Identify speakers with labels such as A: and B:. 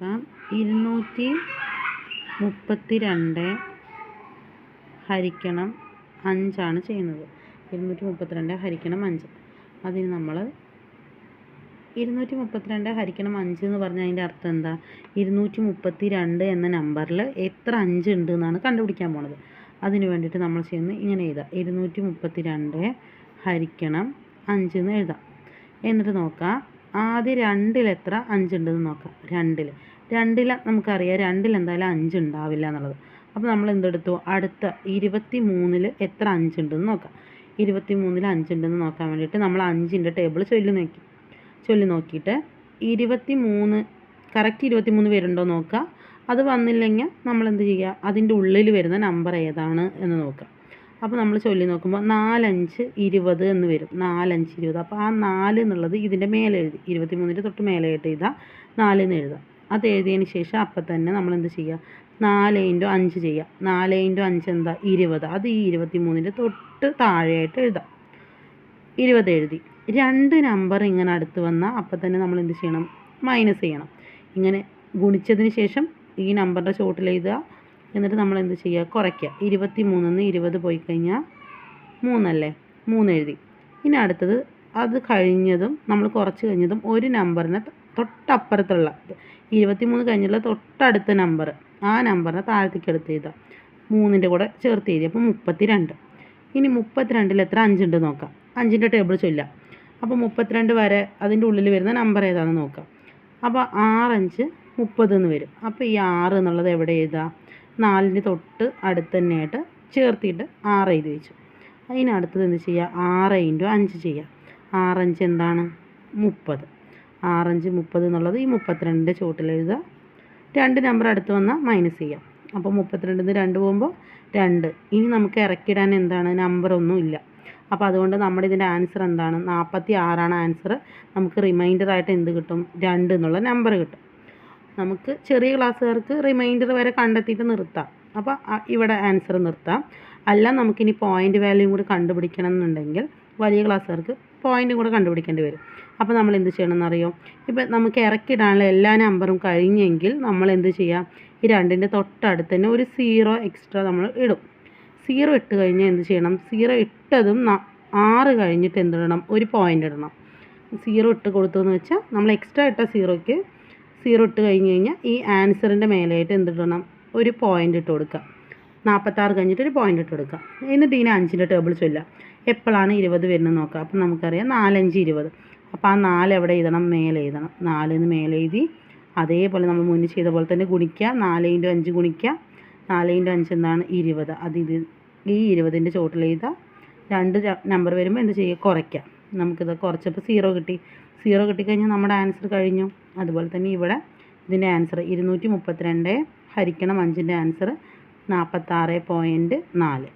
A: നോക്കാം. ഇരുന്നൂറ്റി മുപ്പത്തി രണ്ട് ഹരിക്കണം അഞ്ചാണ് ചെയ്യുന്നത്. ഇരുന്നൂറ്റി മുപ്പത്തിരണ്ട് ഹരിക്കണം അഞ്ച്. അതിന് നമ്മൾ ഇരുന്നൂറ്റി മുപ്പത്തിരണ്ട് ഹരിക്കണം അഞ്ച് എന്ന് പറഞ്ഞാൽ അതിന്റെ അർത്ഥം എന്താ? ഇരുന്നൂറ്റി മുപ്പത്തി രണ്ട് എന്ന നമ്പറിൽ എത്ര അഞ്ച് ഉണ്ട് എന്നാണ് കണ്ടുപിടിക്കാൻ പോണത്. അതിന് വേണ്ടിയിട്ട് നമ്മൾ ചെയ്യുന്നത് ഇങ്ങനെ എഴുതാം. ഇരുന്നൂറ്റി മുപ്പത്തി രണ്ട് ഹരിക്കണം അഞ്ച് എന്ന് എഴുതാം. എന്നിട്ട് നോക്കാം. ആദ്യം രണ്ടിൽ എത്ര അഞ്ചുണ്ടെന്ന് നോക്കാം. രണ്ടിൽ. രണ്ടില നമുക്കറിയാം രണ്ടിൽ എന്തായാലും അഞ്ച് എന്നുള്ളത്. അപ്പോൾ നമ്മൾ എന്തെടുത്തു? അടുത്ത ഇരുപത്തി മൂന്നിൽ എത്ര അഞ്ചുണ്ടെന്ന് നോക്കാം. ഇരുപത്തി മൂന്നിൽ അഞ്ചുണ്ടെന്ന് നോക്കാൻ വേണ്ടിയിട്ട് നമ്മൾ അഞ്ചിന്റെ ടേബിൾ ചൊല്ലി നോക്കി. ചൊല്ലി നോക്കിയിട്ട് ഇരുപത്തി മൂന്ന് കറക്റ്റ് ഇരുപത്തി മൂന്ന് പേരുണ്ടോ നോക്കുക. അത് വന്നില്ലെങ്കിൽ നമ്മൾ എന്ത് ചെയ്യുക? അതിന്റെ ഉള്ളിൽ വരുന്ന നമ്പർ ഏതാണ് എന്ന് നോക്കുക. അപ്പോൾ നമ്മൾ ചൊല്ലി നോക്കുമ്പോൾ നാലഞ്ച് ഇരുപത് എന്ന് വരും. നാലഞ്ച് ഇരുപത്. അപ്പോൾ ആ നാല് എന്നുള്ളത് ഇതിന്റെ മേലെ എഴുതി. ഇരുപത്തി മൂന്നിന്റെ തൊട്ട് മേലെ ആയിട്ട് എഴുതാം. എന്ന് എഴുതാം. അത് എഴുതിയതിന് ശേഷം അപ്പം തന്നെ നമ്മൾ എന്ത് ചെയ്യുക നാല് ഇന്റു അഞ്ച് ചെയ്യുക നാല് ഇന്റു അഞ്ച് എന്താ? ഇരുപത്. അത് ഈ ഇരുപത്തി മൂന്നിന്റെ തൊട്ട് താഴെയായിട്ട് എഴുതാം. ഇരുപത് എഴുതി. രണ്ട് നമ്പർ ഇങ്ങനെ അടുത്ത് വന്നാൽ അപ്പം തന്നെ നമ്മൾ എന്ത് ചെയ്യണം? മൈനസ് ചെയ്യണം. ഇങ്ങനെ ഗുണിച്ചതിന് ശേഷം ഈ നമ്പറിന്റെ ചോട്ടിൽ എഴുതുക. എന്നിട്ട് നമ്മൾ എന്ത് ചെയ്യുക? കുറയ്ക്കുക. ഇരുപത്തി മൂന്നിന്ന് ഇരുപത് പോയി കഴിഞ്ഞാൽ മൂന്നല്ലേ? മൂന്ന് എഴുതി. ഇനി അടുത്തത് അത് കഴിഞ്ഞതും നമ്മൾ കുറച്ച് കഴിഞ്ഞതും ഒരു നമ്പറിനെ തൊട്ടപ്പുറത്തുള്ള ഇരുപത്തി മൂന്ന് കഴിഞ്ഞുള്ള തൊട്ടടുത്ത നമ്പർ ആ നമ്പറിനെ താഴത്തേക്ക് എടുത്ത് എഴുതാം മൂന്നിന്റെ കൂടെ ചേർത്ത് എഴുതി. അപ്പോൾ മുപ്പത്തി രണ്ട് ഇനി മുപ്പത്തിരണ്ടിൽ എത്ര? അഞ്ചുണ്ട് നോക്കാം. അഞ്ചിന്റെ ടേബിൾ ചൊല്ലാം അപ്പോൾ മുപ്പത്തിരണ്ട് വരെ അതിന്റെ ഉള്ളിൽ വരുന്ന നമ്പർ ഏതാണെന്ന് നോക്കാം. അപ്പോൾ ആറഞ്ച് മുപ്പത് എന്ന് വരും. അപ്പോൾ ഈ ആറ് എന്നുള്ളത് എവിടെ എഴുതുക? നാലിന് തൊട്ട് അടുത്ത് തന്നെയായിട്ട് ചേർത്തിയിട്ട് ആറ് എഴുതി വെച്ചു. അതിനടുത്തത് എന്ത് ചെയ്യുക? ആറ് ഇന്റു അഞ്ച് ചെയ്യുക. ആറഞ്ച് എന്താണ്? മുപ്പത്. ആറഞ്ച് മുപ്പത് എന്നുള്ളത് ഈ മുപ്പത്തിരണ്ടിന്റെ ചുവട്ടിൽ എഴുതുക. രണ്ട് നമ്പർ അടുത്ത് വന്നാൽ മൈനസ് ചെയ്യാം. അപ്പോൾ മുപ്പത്തിരണ്ടിൽ നിന്ന് രണ്ട് പോകുമ്പോൾ രണ്ട്. ഇനി നമുക്ക് ഇറക്കിയിടാൻ എന്താണ്? നമ്പറൊന്നും ഇല്ല. അപ്പോൾ അതുകൊണ്ട് നമ്മുടെ ഇതിന്റെ ആൻസർ എന്താണ്? നാൽപ്പത്തി ആറാണ് ആൻസർ. നമുക്ക് റിമൈൻഡർ ആയിട്ട് എന്ത് കിട്ടും? രണ്ട് എന്നുള്ള നമ്പർ കിട്ടും. നമുക്ക് ചെറിയ ക്ലാസ്സുകാർക്ക് റിമൈൻഡർ വരെ കണ്ടെത്തിയിട്ട് നിർത്താം. അപ്പോൾ ഇവിടെ ആൻസർ നിർത്താം. അല്ല നമുക്കിനി പോയിന്റ് വാല്യൂ കൂടി കണ്ടുപിടിക്കണം എന്നുണ്ടെങ്കിൽ വലിയ ക്ലാസ്സുകാർക്ക് പോയിന്റും കൂടെ കണ്ടുപിടിക്കേണ്ടി വരും. അപ്പോൾ നമ്മൾ എന്ത് ചെയ്യണം എന്നറിയോ ഇപ്പം നമുക്ക് ഇറക്കിയിടാനുള്ള എല്ലാ നമ്പറും കഴിഞ്ഞെങ്കിൽ നമ്മൾ എന്ത് ചെയ്യാം? ഈ രണ്ടിന്റെ തൊട്ടടുത്ത് തന്നെ ഒരു സീറോ എക്സ്ട്രാ നമ്മൾ ഇടും. സീറോ ഇട്ട് കഴിഞ്ഞാൽ എന്ത് ചെയ്യണം? സീറോ ഇട്ടതും ആറ് കഴിഞ്ഞിട്ട് എന്തിടണം ഒരു പോയിന്റ് ഇടണം. സീറോ ഇട്ട് കൊടുത്തു എന്ന് വെച്ചാൽ നമ്മൾ എക്സ്ട്രാ ഇട്ട സീറോയ്ക്ക് സീറോ ഇട്ട് കഴിഞ്ഞ് കഴിഞ്ഞാൽ ഈ ആൻസറിന്റെ മേലെയായിട്ട് എന്തിടണം? ഒരു പോയിന്റ് ഇട്ട് കൊടുക്കുക നാൽപ്പത്താറ് കഴിഞ്ഞിട്ട് ഒരു പോയിന്റ് ഇട്ട് കൊടുക്കുക എന്നിട്ട് ഇതിന് അഞ്ചിന്റെ ടേബിൾ ചൊല്ലുക. എപ്പോഴാണ് ഇരുപത് വരുന്നത് നോക്കുക അപ്പം നമുക്കറിയാം നാലഞ്ച് ഇരുപത്. അപ്പോൾ ആ നാല് എവിടെ എഴുതണം? മേലെ എഴുതണം. നാലിന്ന് മേലെ എഴുതി അതേപോലെ നമ്മൾ മുന്നിൽ ചെയ്ത പോലെ തന്നെ ഗുണിക്കുക നാല് ഇന്റു അഞ്ച് ഗുണിക്കുക നാല് ഇന്റു അഞ്ച് എന്താണ്? ഇരുപത്. അത് ഇത് ഈ ഇരുപതിന്റെ ചോട്ടിൽ എഴുതുക രണ്ട് നമ്പർ വരുമ്പോൾ എന്ത് ചെയ്യുക? കുറയ്ക്കുക നമുക്കിത് കുറച്ചപ്പോൾ സീറോ കിട്ടി. സീറോ കിട്ടിക്കഴിഞ്ഞാൽ നമ്മുടെ ആൻസർ കഴിഞ്ഞു. അതുപോലെ തന്നെ ഇവിടെ ഇതിന്റെ ആൻസർ ഇരുന്നൂറ്റി മുപ്പത്തിരണ്ട് ഹരിക്കണം അഞ്ചിന്റെ ആൻസർ നാൽപ്പത്താറ് പോയിന്റ് നാല്.